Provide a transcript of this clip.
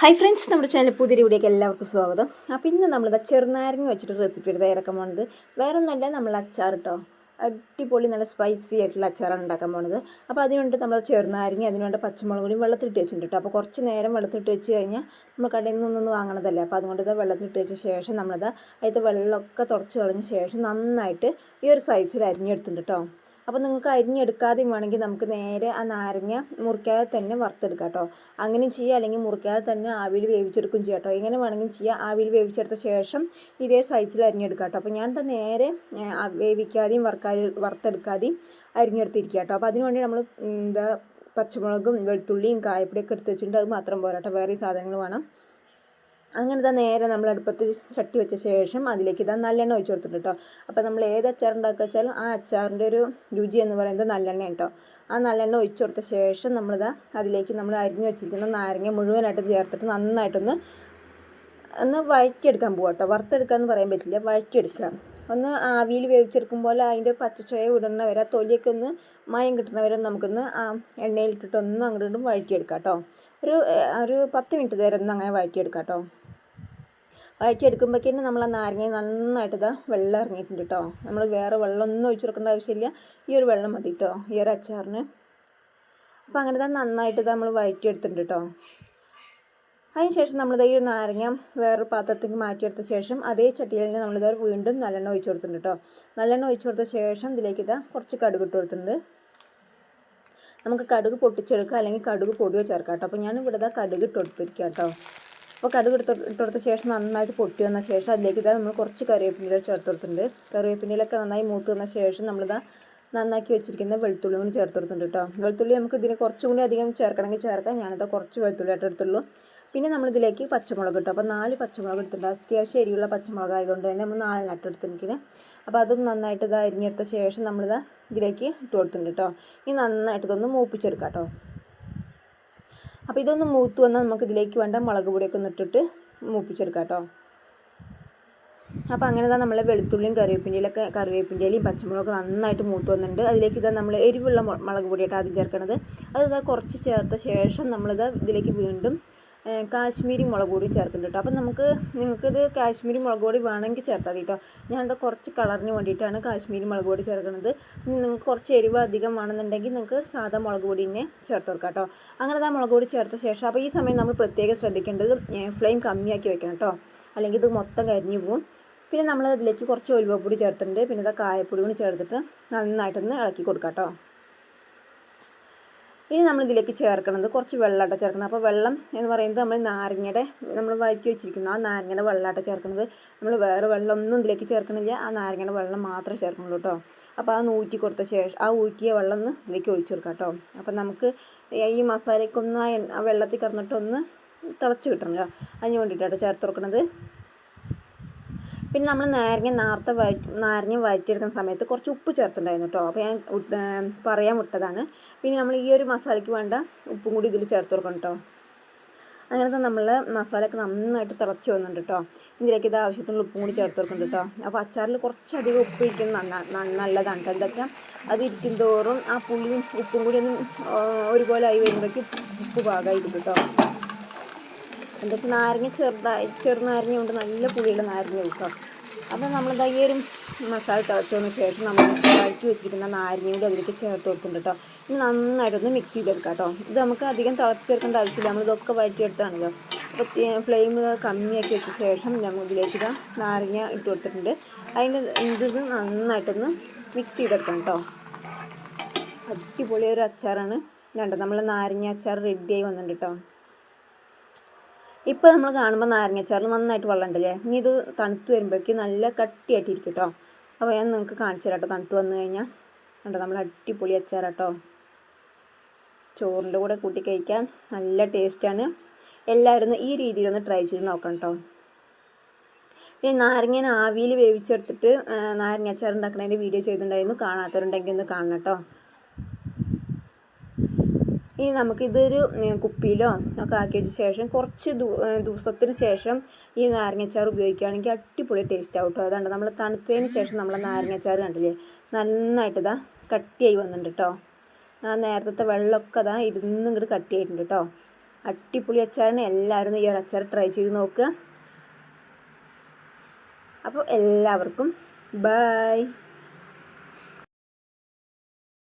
Hi friends നമ്മുടെ channel പുതിയ വീഡിയോക്ക് എല്ലാവർക്കും സ്വാഗതം. അപ്പോൾ ഇന്ന് നമ്മളിത് ചെറുനാരങ്ങ വെച്ചിട്ട് റെസിപ്പി എടുത്ത് ഇറക്കാൻ പോകുന്നത് വേറെ ഒന്നല്ല നമ്മൾ അച്ചാർ കേട്ടോ അടിപൊളി നല്ല സ്പൈസി ആയിട്ടുള്ള അച്ചാറാണ് ഉണ്ടാക്കാൻ പോകുന്നത് അപ്പോൾ അതിനുവേണ്ടി നമ്മൾ ചെറുനാരങ്ങ അതിനുവേണ്ട പച്ചമുളക് വെള്ളത്തിലിട്ട് വെച്ചിട്ടുണ്ട് അപ്പോൾ കുറച്ച് നേരം വെള്ളത്തിലിട്ട് വെച്ച് കഴിഞ്ഞാൽ നമ്മൾ കടയിൽ നിന്നൊന്നും വാങ്ങണതല്ലേ. അപ്പോൾ അതുകൊണ്ട് ഇത് വെള്ളത്തിലിട്ട് വെച്ച ശേഷം നമ്മളത് അതിന്റെ വെള്ളമൊക്കെ തുടച്ച് കളഞ്ഞ ശേഷം നന്നായിട്ട് ഈ ഒരു സൈസിൽ അരിഞ്ഞെടുത്തിട്ടുണ്ട് കേട്ടോ അപ്പോൾ നിങ്ങൾക്ക് അരിഞ്ഞെടുക്കാതെയും വേണമെങ്കിൽ നമുക്ക് നേരെ ആ നാരങ്ങ മുറിക്കാതെ തന്നെ വറുത്തെടുക്കാം കേട്ടോ. അങ്ങനെ ചെയ്യുക അല്ലെങ്കിൽ മുറിക്കാതെ തന്നെ ആവിയിൽ വേവിച്ചെടുക്കും ചെയ്യാം കേട്ടോ. എങ്ങനെ വേണമെങ്കിൽ ചെയ്യുക ആവിയിൽ വേവിച്ചെടുത്ത ശേഷം ഇതേ സൈസിൽ അരിഞ്ഞെടുക്കാം കേട്ടോ. അപ്പോൾ ഞാൻ നേരെ വേവിക്കാതെയും വറുക്കാതെ വറുത്തെടുക്കാതെയും അരിഞ്ഞെടുത്തിരിക്കുക കേട്ടോ. അപ്പോൾ അതിനുവേണ്ടി നമ്മൾ എന്താ പച്ചമുളകും വെളുത്തുള്ളിയും കായപ്പൊടിയൊക്കെ എടുത്ത് വെച്ചിട്ടുണ്ട്. അത് മാത്രം പോരാട്ടോ വേറെ സാധനങ്ങൾ വേണം. അങ്ങനെ ഇതാ നേരെ നമ്മൾ അടുപ്പത്ത് ചട്ടി വെച്ച ശേഷം അതിലേക്ക് ഇതാ നല്ലെണ്ണ ഒഴിച്ച് കൊടുത്തിട്ടുണ്ട് കേട്ടോ. അപ്പോൾ നമ്മൾ ഏത് അച്ചാർ ഉണ്ടാക്കുക വെച്ചാലും ആ അച്ചാറിന്റെ ഒരു രുചി എന്ന് പറയുന്നത് നല്ലെണ്ണ കേട്ടോ. ആ നല്ലെണ്ണ ഒഴിച്ച് കൊടുത്ത ശേഷം നമ്മളിതാ അതിലേക്ക് നമ്മൾ അരിഞ്ഞ് വെച്ചിരിക്കുന്ന നാരങ്ങ മുഴുവനായിട്ട് ചേർത്തിട്ട് നന്നായിട്ടൊന്ന് ഒന്ന് വഴറ്റിയെടുക്കാൻ പോകാം കേട്ടോ. വറുത്തെടുക്കുക എന്ന് പറയാൻ പറ്റില്ല വഴറ്റിയെടുക്കുക. ഒന്ന് ആവിയിൽ വേവിച്ചെടുക്കുമ്പോൾ അതിന്റെ പച്ചച്ചോയ വിടുന്ന വരെ തൊലിയൊക്കെ ഒന്ന് മയം കിട്ടുന്ന വരെ നമുക്കൊന്ന് എണ്ണയിലിട്ടിട്ട് ഒന്ന് അങ്ങോട്ടും വഴറ്റിയെടുക്കാം കേട്ടോ. ഒരു ഒരു പത്ത് മിനിറ്റ് നേരം ഒന്ന് അങ്ങനെ വഴറ്റിയെടുക്കാം കേട്ടോ. വഴറ്റിയെടുക്കുമ്പോഴേക്കും നമ്മൾ ആ നാരങ്ങ നന്നായിട്ട് ഇതാ വെള്ളം ഇറങ്ങിയിട്ടുണ്ട് കേട്ടോ നമ്മൾ വേറെ വെള്ളം ഒന്നും ഒഴിച്ചു കൊടുക്കേണ്ട ആവശ്യമില്ല. ഈ ഒരു വെള്ളം മതി കേട്ടോ ഈ ഒരു അച്ചാറിന്. അപ്പോൾ അങ്ങനെ തന്നെ നന്നായിട്ട് നമ്മൾ വഴറ്റിയെടുത്തിട്ടുണ്ട് കേട്ടോ അതിന് ശേഷം നമ്മളിത് ഈ നാരങ്ങ വേറൊരു പാത്രത്തേക്ക് മാറ്റിയെടുത്ത ശേഷം അതേ ചട്ടിയിൽ തന്നെ നമ്മളിത് വീണ്ടും നല്ലെണ്ണ ഒഴിച്ചു കൊടുത്തിട്ടുണ്ട് കേട്ടോ നല്ലെണ്ണ ഒഴിച്ചു കൊടുത്ത ശേഷം ഇതിലേക്ക് ഇതാ കുറച്ച് കടുക് ഇട്ട് കൊടുത്തിട്ടുണ്ട്. നമുക്ക് കടുക് പൊട്ടിച്ചെടുക്കുക അല്ലെങ്കിൽ കടുക് പൊടിയോ ചേർക്കാം കേട്ടോ അപ്പോൾ ഞാൻ ഇവിടെ കടുക് ഇട്ട് കൊടുത്തിരിക്കാം കേട്ടോ അപ്പോൾ കടുക് ഇട്ട് ശേഷം നന്നായിട്ട് പൊട്ടി വന്ന ശേഷം അതിലേക്ക് ഇതാ നമ്മൾ കുറച്ച് കറിവേപ്പില ചേർത്ത് കൊടുത്തിട്ടുണ്ട്. കറിവേപ്പിലൊക്കെ നന്നായി മൂത്ത് വന്ന ശേഷം നമ്മളിതാ നന്നാക്കി വെച്ചിരിക്കുന്ന വെളുത്തുള്ളി കൂടി ചേർത്ത് കൊടുത്തിട്ടുണ്ട് കേട്ടോ വെളുത്തുള്ളി നമുക്ക് ഇതിന് കുറച്ചും കൂടി അധികം ചേർക്കണമെങ്കിൽ ചേർക്കാം. ഞാനിതാ കുറച്ച് വെളുത്തുള്ളി ആയിട്ട് എടുത്തുള്ളൂ. പിന്നെ നമ്മളിതിലേക്ക് പച്ചമുളക് ഇട്ടു. അപ്പോൾ നാല് പച്ചമുളക് എടുത്തിട്ടുണ്ട്. അത്യാവശ്യം എരിവുള്ള പച്ചമുളക് ആയതുകൊണ്ട് തന്നെ നമ്മൾ നാലെണ്ണം എടുത്തിരിക്കുന്നത് അപ്പോൾ അതൊന്ന് നന്നായിട്ട് ഇത് അരിഞ്ഞെടുത്ത ശേഷം നമ്മളിത് ഇതിലേക്ക് ഇട്ട് കൊടുത്തിട്ടുണ്ട് കേട്ടോ ഇനി നന്നായിട്ട് ഇതൊന്ന് മൂപ്പിച്ചെടുക്കാം കേട്ടോ അപ്പോൾ ഇതൊന്ന് മൂത്ത് വന്നാൽ നമുക്ക് ഇതിലേക്ക് വേണ്ട മുളക് പൊടിയൊക്കെ ഒന്ന് ഇട്ടിട്ട് മൂപ്പിച്ചെടുക്കാം കേട്ടോ. അപ്പോൾ അങ്ങനെ തന്നെ നമ്മൾ വെളുത്തുള്ളിയും കറിവേപ്പിന്റെയിലൊക്കെ കറിവേപ്പിന്റെയിലും പച്ചമുളകൊക്കെ നന്നായിട്ട് മൂത്ത് വന്നിട്ടുണ്ട്. അതിലേക്ക് ഇതാ നമ്മൾ എരിവുള്ള മുളക് പൊടിയായിട്ട് ആദ്യം ചേർക്കണത്. അത് കുറച്ച് ചേർത്ത ശേഷം നമ്മളിത് ഇതിലേക്ക് വീണ്ടും കാശ്മീരി മുളക് പൊടി ചേർക്കുന്നുണ്ട് കേട്ടോ അപ്പം നമുക്ക് നിങ്ങൾക്കിത് കാശ്മീരി മുളക് പൊടി വേണമെങ്കിൽ ചേർത്താൽ കേട്ടോ ഞാനിത് കുറച്ച് കളറിന് വേണ്ടിയിട്ടാണ് കാശ്മീരി മുളക് പൊടി ചേർക്കുന്നത്. നിങ്ങൾക്ക് കുറച്ച് എരിവ് അധികം വേണമെന്നുണ്ടെങ്കിൽ നിങ്ങൾക്ക് സാധാ മുളക് പൊടി തന്നെ ചേർത്ത് കൊടുക്കാം കേട്ടോ അങ്ങനെ ആ മുളക് പൊടി ചേർത്ത ശേഷം അപ്പോൾ ഈ സമയം നമ്മൾ പ്രത്യേകം ശ്രദ്ധിക്കേണ്ടത് ഫ്ലെയിം കമ്മിയാക്കി വെക്കണം കേട്ടോ അല്ലെങ്കിൽ ഇത് മൊത്തം കരിഞ്ഞു പോകും പിന്നെ നമ്മൾ അതിലേക്ക് കുറച്ച് ഒലുവപ്പൊടി ചേർത്തിട്ടുണ്ട്. പിന്നെ ഇതാ കായപ്പൊടി കൂടി ചേർത്തിട്ട് നന്നായിട്ടൊന്ന് ഇളക്കി കൊടുക്കാം കേട്ടോ ഇനി നമ്മൾ ഇതിലേക്ക് ചേർക്കണത് കുറച്ച് വെള്ളമാട്ടോ ചേർക്കുന്നത് അപ്പോൾ വെള്ളം എന്ന് പറയുന്നത് നമ്മൾ നാരങ്ങയുടെ നമ്മൾ വഴറ്റി വെച്ചിരിക്കുന്നു. ആ നാരങ്ങയുടെ വെള്ളമാട്ടോ ചേർക്കുന്നത് നമ്മൾ വേറെ വെള്ളം ഒന്നും ഇതിലേക്ക് ചേർക്കണില്ല. ആ നാരങ്ങയുടെ വെള്ളം മാത്രമേ ചേർക്കുന്നുള്ളൂ കേട്ടോ. അപ്പോൾ അത് ഊറ്റി കൊടുത്ത ശേഷം ആ ഊറ്റിയ വെള്ളം ഒന്ന് ഇതിലേക്ക് ഒഴിച്ചു കൊടുക്കാം കേട്ടോ. അപ്പോൾ നമുക്ക് ഈ മസാലയ്ക്കൊന്ന് ആ വെള്ളത്തിൽ കിടന്നിട്ടൊന്ന് തിളച്ച് കിട്ടണല്ലോ അതിന് വേണ്ടിയിട്ടാണ് ചേർത്ത് കൊടുക്കണത്. പിന്നെ നമ്മൾ നാരങ്ങ നേരത്തെ വഴറ്റി നാരങ്ങ വഴറ്റിയെടുക്കുന്ന സമയത്ത് കുറച്ച് ഉപ്പ് ചേർത്തിട്ടുണ്ടായിരുന്നു കേട്ടോ. അപ്പോൾ ഞാൻ പറയാൻ വിട്ടതാണ്. പിന്നെ നമ്മൾ ഈ ഒരു മസാലയ്ക്ക് വേണ്ട ഉപ്പും കൂടി ഇതിൽ ചേർത്ത് കൊടുക്കണം കേട്ടോ. അങ്ങനത്തെ നമ്മൾ മസാലയൊക്കെ നന്നായിട്ട് തിളച്ച് വന്നിട്ടുണ്ട് കേട്ടോ. ഇതിലേക്ക് ഇത് ആവശ്യത്തിനുള്ള ഉപ്പും കൂടി ചേർത്ത് കൊടുക്കുന്നുണ്ട് കേട്ടോ. അപ്പോൾ അച്ചാറിൽ കുറച്ചധികം ഉപ്പ് ഇരിക്കുന്നത് നല്ലതാണ് കേട്ടോ. എന്താ വെച്ചാൽ അത് ഇരിക്കും തോറും ആ പുളിയും ഉപ്പും കൂടി ഒന്ന് ഒരുപോലെ ആയി വരുമ്പോഴേക്കും ഉപ്പ് പാകമായിരിക്കും കേട്ടോ. വെച്ചാൽ നാരങ്ങ ചെറുതായി ചെറുനാരങ്ങ കൊണ്ട് നല്ല പുളിയുള്ള നാരങ്ങ കിട്ടോ അപ്പോൾ നമ്മൾ ഈ ഒരു മസാല തിളച്ചതിന് ശേഷം നമ്മൾ വഴറ്റി വെച്ചിരിക്കുന്ന നാരങ്ങ കൂടി അതിലേക്ക് ചേർത്ത് കൊടുക്കുന്നുണ്ട് കേട്ടോ. ഇനി നന്നായിട്ടൊന്ന് മിക്സ് ചെയ്തെടുക്കാം കേട്ടോ. ഇത് നമുക്ക് അധികം തിളച്ചെടുക്കേണ്ട ആവശ്യമില്ല. നമ്മളിതൊക്കെ വഴറ്റിയെടുത്താണല്ലോ. അപ്പോൾ ഫ്ലെയിം കമ്മിയാക്കി വെച്ച ശേഷം നമ്മൾ ഇതിലേക്ക് ഇതാ നാരങ്ങ ഇട്ട് കൊടുത്തിട്ടുണ്ട്. അതിന്റെ ഇത് നന്നായിട്ടൊന്ന് മിക്സ് ചെയ്തെടുക്കാം കേട്ടോ. അടിപൊളി ഒരു അച്ചാറാണ്. വേണ്ട നമ്മൾ നാരങ്ങ അച്ചാർ റെഡിയായി വന്നിട്ടുണ്ട് കേട്ടോ. ഇപ്പോൾ നമ്മൾ കാണുമ്പോൾ നാരങ്ങച്ചാറിൽ നന്നായിട്ട് വെള്ളം ഉണ്ടല്ലേ ഇനി ഇത് തണുത്ത് വരുമ്പോഴേക്കും നല്ല കട്ടിയായിട്ടിരിക്കും കേട്ടോ അപ്പോൾ ഞാൻ നിങ്ങൾക്ക് കാണിച്ചു തരാം കേട്ടോ തണുത്ത് വന്നു കഴിഞ്ഞാൽ കണ്ടോ നമ്മൾ അടിപൊളി അച്ചാറാട്ടോ. ചോറിന്റെ കൂടെ കൂട്ടി കഴിക്കാൻ നല്ല ടേസ്റ്റാണ്. എല്ലാവരും ഈ രീതിയിലൊന്ന് ട്രൈ ചെയ്ത് നോക്കണം കേട്ടോ പിന്നെ നാരങ്ങ ആവിയിൽ വേവിച്ചെടുത്തിട്ട് നാരങ്ങ അച്ചാർ ഉണ്ടാക്കുന്നതിന്റെ വീഡിയോ ചെയ്തിട്ടുണ്ടായിരുന്നു. കാണാത്തവരുണ്ടെങ്കിൽ ഒന്ന് കാണണം കേട്ടോ. ഇനി നമുക്കിതൊരു കുപ്പിയിലോ ഒക്കെ ആക്കി വെച്ച ശേഷം കുറച്ച് ദിവസത്തിന് ശേഷം ഈ നാരങ്ങച്ചാർ ഉപയോഗിക്കുകയാണെങ്കിൽ അടിപൊളി ടേസ്റ്റ് ആവും കേട്ടോ അതുകൊണ്ട് നമ്മൾ തണുത്തതിന് ശേഷം നമ്മൾ നാരങ്ങച്ചാർ കണ്ടില്ലേ? നന്നായിട്ട് ഇതാ കട്ടിയായി വന്നിട്ടുണ്ട് കേട്ടോ ആ നേരത്തെ വെള്ളമൊക്കെ അതാ ഇരുന്നും ഇങ്ങോട്ട് കട്ടിയായിട്ടുണ്ട് കേട്ടോ അടിപൊളി അച്ചാറാണ് എല്ലാവരും ഈ ഒരു അച്ചാർ ട്രൈ ചെയ്ത് നോക്കുക. അപ്പോൾ എല്ലാവർക്കും ബൈ